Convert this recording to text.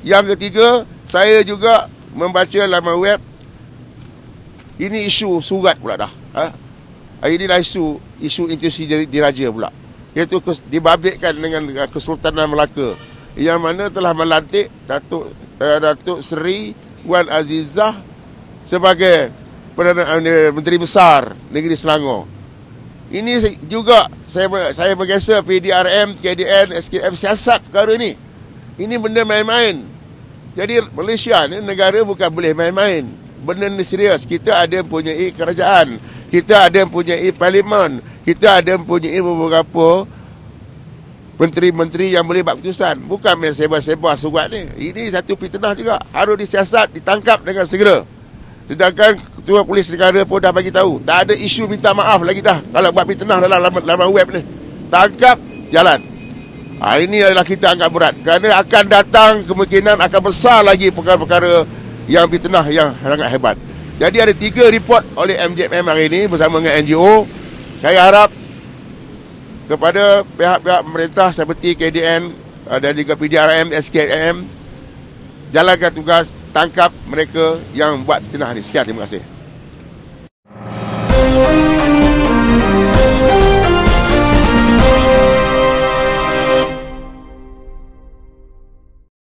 Yang ketiga, saya juga membaca laman web ini isu surat pula dah. Ha? Inilah isu isu institusi diraja pula. Iaitu dibabitkan dengan Kesultanan Melaka yang mana telah melantik Datuk uh, Datuk Seri Wan Azizah sebagai Perdana uh, Menteri Besar Negeri Selangor. Ini juga saya saya bergeser PDRM, KDN, SKM siasat perkara ini. Ini benda main-main. Jadi Malaysia ni negara bukan boleh main-main. Benda ni serius. Kita ada punya kerajaan. Kita ada punya parlimen. Kita ada punya beberapa menteri-menteri yang boleh buat keputusan. Bukan main sebar-sebar surat ni. Ini satu fitnah juga. Harus disiasat, ditangkap dengan segera. Sedangkan Ketua Polis Negara pun dah bagi tahu. Tak ada isu minta maaf lagi dah. Kalau buat fitnah dalam laman web ni. Tangkap, jalan. Ha, ini adalah kita anggap berat kerana akan datang kemungkinan akan besar lagi perkara-perkara yang fitnah yang sangat hebat. Jadi ada tiga report oleh MJM hari ini bersama dengan NGO. Saya harap kepada pihak-pihak pemerintah seperti KDN uh, dan juga PDRM, SKM jalankan tugas tangkap mereka yang buat fitnah ini. Sekian, terima kasih.